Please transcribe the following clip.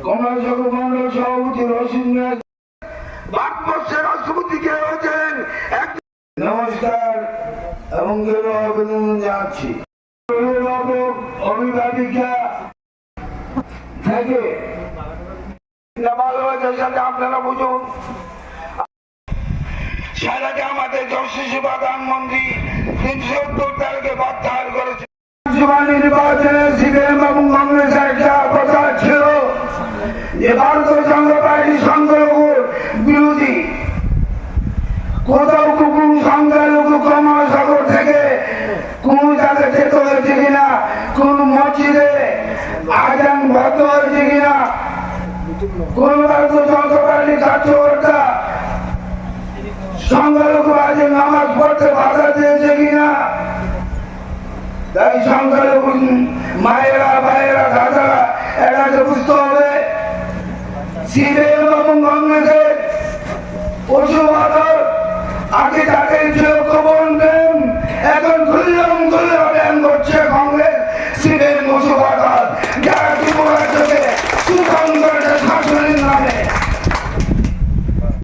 চক্রমন্ডল সভাপতি রসিন ভারতবর্ষের নমস্কার এবং আপনারা বুঝুন সারাকে আমাদের যশস্বী প্রধানমন্ত্রী তিনশো সত্তর তারিখে প্রত্যাহার করেছে এবং যে পার্টি বিরোধী। কোথাও কুকুর সংখ্যালঘু থেকে কোন হয়েছে কিনা কোন মসজিদে আজান হয়েছে কিনা কোন পার্টি কার্যকর্তা সংখ্যালঘু আজ নামাজ পড়তে বাধা দিয়েছে কিনা তাই সংখ্যালঘু মায়েরা, ভাইয়েরা, দাদারা এটাকে বুঝতে হবে সিপিএম এবং কংগ্রেসের